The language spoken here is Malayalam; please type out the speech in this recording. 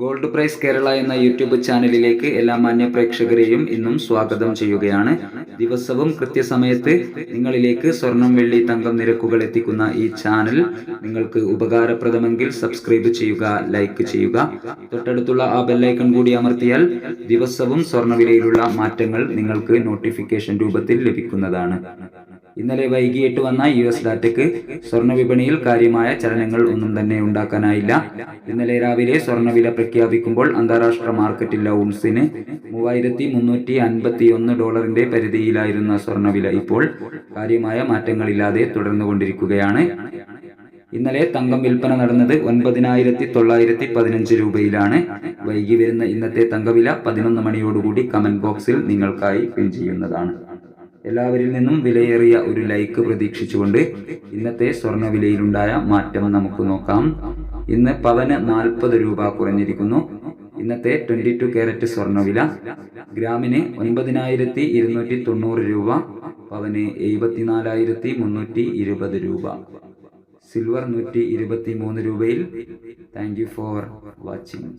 ഗോൾഡ് പ്രൈസ് കേരള എന്ന യൂട്യൂബ് ചാനലിലേക്ക് എല്ലാ മാന്യ പ്രേക്ഷകരെയും ഇന്നും സ്വാഗതം ചെയ്യുകയാണ്. ദിവസവും കൃത്യസമയത്ത് നിങ്ങളിലേക്ക് സ്വർണം വെള്ളി തങ്കം നിരക്കുകൾ എത്തിക്കുന്ന ഈ ചാനൽ നിങ്ങൾക്ക് ഉപകാരപ്രദമെങ്കിൽ സബ്സ്ക്രൈബ് ചെയ്യുക ലൈക്ക് ചെയ്യുക. തൊട്ടടുത്തുള്ള ആ ബെല്ലൈക്കൺ കൂടി അമർത്തിയാൽ ദിവസവും സ്വർണവിലയിലുള്ള മാറ്റങ്ങൾ നിങ്ങൾക്ക് നോട്ടിഫിക്കേഷൻ രൂപത്തിൽ ലഭിക്കുന്നതാണ്. ഇന്നലെ വൈകിട്ട് വന്ന യു എസ് ഡാറ്റയ്ക്ക് സ്വർണ വിപണിയിൽ കാര്യമായ ചലനങ്ങൾ ഒന്നും തന്നെ ഉണ്ടാക്കാനായില്ല. ഇന്നലെ രാവിലെ സ്വർണവില പ്രഖ്യാപിക്കുമ്പോൾ അന്താരാഷ്ട്ര മാർക്കറ്റിൽ ഔൺസിന് മൂവായിരത്തി മുന്നൂറ്റി അൻപത്തി ഒന്ന് ഡോളറിന്റെ പരിധിയിലായിരുന്ന സ്വർണവില ഇപ്പോൾ കാര്യമായ മാറ്റങ്ങളില്ലാതെ തുടർന്നുകൊണ്ടിരിക്കുകയാണ്. ഇന്നലെ തങ്കം വിൽപ്പന നടന്നത് ഒൻപതിനായിരത്തി തൊള്ളായിരത്തി പതിനഞ്ച് രൂപയിലാണ്. വൈകി വരുന്ന ഇന്നത്തെ തങ്കവില പതിനൊന്ന് മണിയോടുകൂടി കമന്റ് ബോക്സിൽ നിങ്ങൾക്കായി പിൻ ചെയ്യുന്നതാണ്. എല്ലാവരിൽ നിന്നും വിലയേറിയ ഒരു ലൈക്ക് പ്രതീക്ഷിച്ചുകൊണ്ട് ഇന്നത്തെ സ്വർണ വിലയിലുണ്ടായ മാറ്റം നമുക്ക് നോക്കാം. ഇന്ന് പവന് നാൽപ്പത് രൂപ കുറഞ്ഞിരിക്കുന്നു. ഇന്നത്തെ ട്വന്റി ടു ക്യാരറ്റ് സ്വർണവില ഗ്രാമിന് ഒൻപതിനായിരത്തി ഇരുന്നൂറ്റി തൊണ്ണൂറ് രൂപ പവന് എഴുപത്തിനാലായിരത്തി മുന്നൂറ്റി ഇരുപത് രൂപ. സിൽവർ നൂറ്റി ഇരുപത്തി മൂന്ന് രൂപയിൽ. Thank you for watching